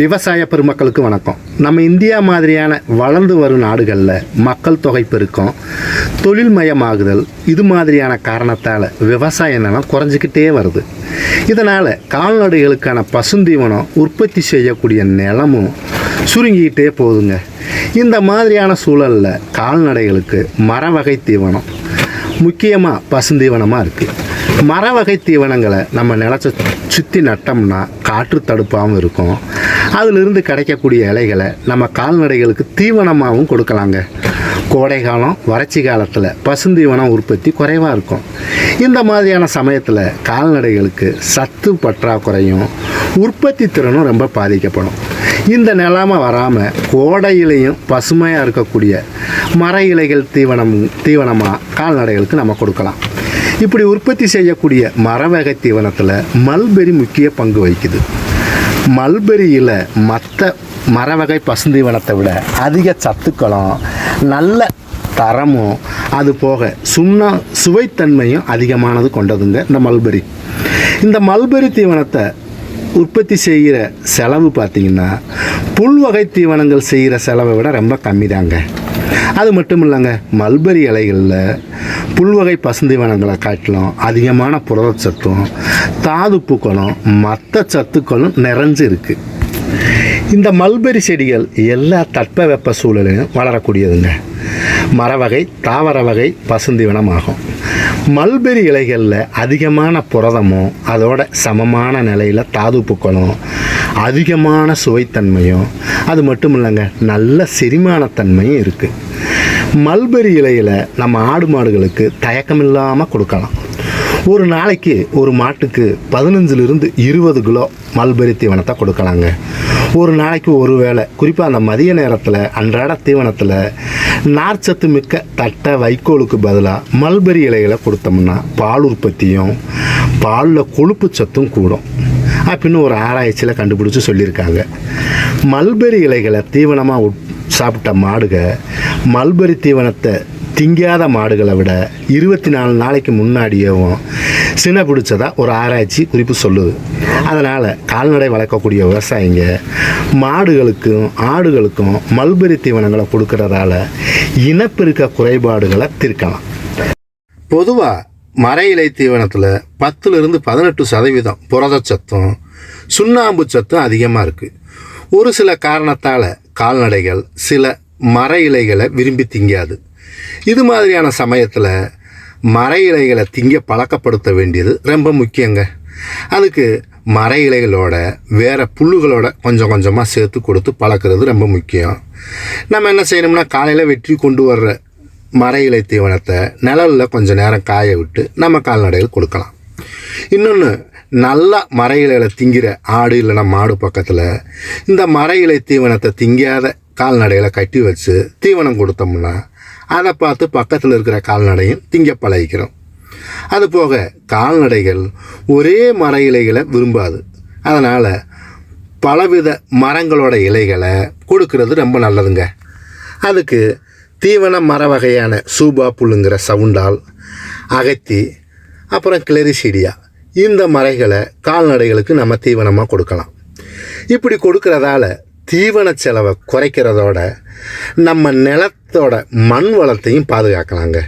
விவசாய பெருமக்களுக்கு வணக்கம். நம்ம இந்தியா மாதிரியான வளர்ந்து வரும் நாடுகளில் மக்கள் தொகை பெருக்கம் தொழில்மயமாகுதல் இது மாதிரியான காரணத்தால் விவசாய நிலம் குறைஞ்சிக்கிட்டே வருது. இதனால் கால்நடைகளுக்கான பசுந்தீவனம் உற்பத்தி செய்யக்கூடிய நிலமும் சுருங்கிக்கிட்டே போகுதுங்க. இந்த மாதிரியான சூழலில் கால்நடைகளுக்கு மர வகை தீவனம் முக்கியமாக பசுந்தீவனமாக இருக்குது மர வகை தீவனங்களை நம்ம நிலச்ச சுற்றி நட்டோம்னா காற்று தடுப்பாகவும் இருக்கும். அதிலிருந்து கிடைக்கக்கூடிய இலைகளை நம்ம கால்நடைகளுக்கு தீவனமாகவும் கொடுக்கலாங்க. கோடை காலம் வறட்சி காலத்தில் பசுந்தீவனம் உற்பத்தி குறைவாக இருக்கும். இந்த மாதிரியான சமயத்தில் கால்நடைகளுக்கு சத்து பற்றாக்குறையும் உற்பத்தி திறனும் ரொம்ப பாதிக்கப்படும். இந்த நிலைமை வராமல் கோடையிலையும் பசுமையாக இருக்கக்கூடிய மர இலைகள் தீவனம் தீவனமாக கால்நடைகளுக்கு நம்ம கொடுக்கலாம். இப்படி உற்பத்தி செய்யக்கூடிய மர வகை தீவனத்தில் மல்பெரி முக்கிய பங்கு வகிக்குது. மல்பெரியில் மற்ற மர வகை பசுந்தீவனத்தை விட அதிக சத்துக்களும் நல்ல தரமும் அது போக சுண்ணா சுவைத்தன்மையும் அதிகமானது கொண்டதுங்க இந்த மல்பெரி. இந்த மல்பெரி தீவனத்தை உற்பத்தி செய்கிற செலவு பார்த்திங்கன்னா புல் வகை தீவனங்கள் செய்கிற செலவை விட ரொம்ப கம்மி தாங்க அது மட்டும் இல்லைங்க மல்பெரி இலைகளில் புல்வகை பசுந்தீவனங்களை காட்டிலும் அதிகமான புரதச்சத்தும் தாதுப்புக்களும் மற்ற சத்துக்களும் நிறைஞ்சு இருக்குது இந்த மல்பெரி செடிகள் எல்லா தட்பவெப்ப சூழலையும் வளரக்கூடியதுங்க. மரவகை தாவர வகை பசுந்தீவனம் ஆகும் மல்பெரி இலைகளில் அதிகமான புரதமும் அதோட சமமான நிலையில் தாதுப்புக்களும் அதிகமான சுவைத்தன்மையும் அது மட்டும் இல்லைங்க நல்ல செரிமானத்தன்மையும் இருக்குது மல்பெரி இலையில் நம்ம ஆடு மாடுகளுக்கு தயக்கம் இல்லாமல் கொடுக்கலாம். ஒரு நாளைக்கு ஒரு மாட்டுக்கு பதினஞ்சிலிருந்து இருபது கிலோ மல்பெரி தீவனத்தை கொடுக்கலாங்க. ஒரு நாளைக்கு ஒரு வேளை குறிப்பாக அந்த மதிய நேரத்தில் அன்றாட தீவனத்தில் நார்ச்சத்து மிக்க தட்டை வைக்கோலுக்கு பதிலாக மல்பெரி இலைகளை கொடுத்தோம்னா பால் உற்பத்தியும் பாலில் கொழுப்பு சத்தும் கூடும். அப்படின்னு ஒரு ஆராய்ச்சியில் கண்டுபிடிச்சி சொல்லியிருக்காங்க. மல்பெரி இலைகளை தீவனமாக உட் சாப்பிட்ட மாடுக மல்பெரி தீவனத்தை திங்காத மாடுகளை விட இருபத்தி நாலு நாளைக்கு முன்னாடியேவும் சின பிடிச்சதா ஒரு ஆராய்ச்சி குறிப்பு சொல்லுது. அதனால் கால்நடை வளர்க்கக்கூடிய விவசாயிங்க மாடுகளுக்கும் ஆடுகளுக்கும் மல்பெரி தீவனங்களை கொடுக்கறதால இனப்பெருக்க குறைபாடுகளை தீர்க்கலாம். பொதுவாக மர இலை தீவனத்தில் பத்துலேருந்து பதினெட்டு சதவீதம் புரதச்சத்தும் சுண்ணாம்பு சத்தும் அதிகமாக இருக்குது ஒரு சில காரணத்தால் கால்நடைகள் சில மர இலைகளை விரும்பி திங்காது. இது மாதிரியான சமயத்தில் மர இலைகளை திங்க பழக்கப்படுத்த வேண்டியது ரொம்ப முக்கியங்க. அதுக்கு மர இலைகளோட வேறு புல்லுகளோட கொஞ்சம் கொஞ்சமாக சேர்த்து கொடுத்து பழக்கிறது ரொம்ப முக்கியம். நம்ம என்ன செய்யணும்னா காலையில் வெற்றி கொண்டு வர்ற மர இலை தீவனத்தை நிழலில் கொஞ்சம் நேரம் காய விட்டு நம்ம கால்நடைகள் கொடுக்கலாம். இன்னொன்று நல்லா மர இலைகளை திங்கிற ஆடு இல்லைன்னா மாடு பக்கத்தில் இந்த மர இலை தீவனத்தை திங்காத கால்நடைகளை கட்டி வச்சு தீவனம் கொடுத்தோம்னா அதை பார்த்து பக்கத்தில் இருக்கிற கால்நடையும் திங்க பழகிக்கிறோம். அது போக கால்நடைகள் ஒரே மர இலைகளை விரும்பாது. அதனால் பலவித மரங்களோட இலைகளை கொடுக்கறது ரொம்ப நல்லதுங்க. அதுக்கு தீவன மர வகையான சூபா புல்லுங்கிற சவுண்டால் அகத்தி அப்புறம் கிளரிசீடியா இந்த மரைகளை கால்நடைகளுக்கு நம்ம தீவனமாக கொடுக்கலாம். இப்படி கொடுக்கறதால தீவன செலவை குறைக்கிறதோட நம்ம நிலத்தோட மண் வளத்தையும் பாதுகாக்கலாங்க.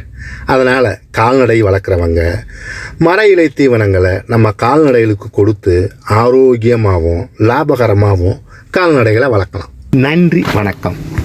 அதனால் கால்நடை வளர்க்குறவங்க மர இலை தீவனங்களை நம்ம கால்நடைகளுக்கு கொடுத்து ஆரோக்கியமாகவும் லாபகரமாகவும் கால்நடைகளை வளர்க்கலாம். நன்றி வணக்கம்.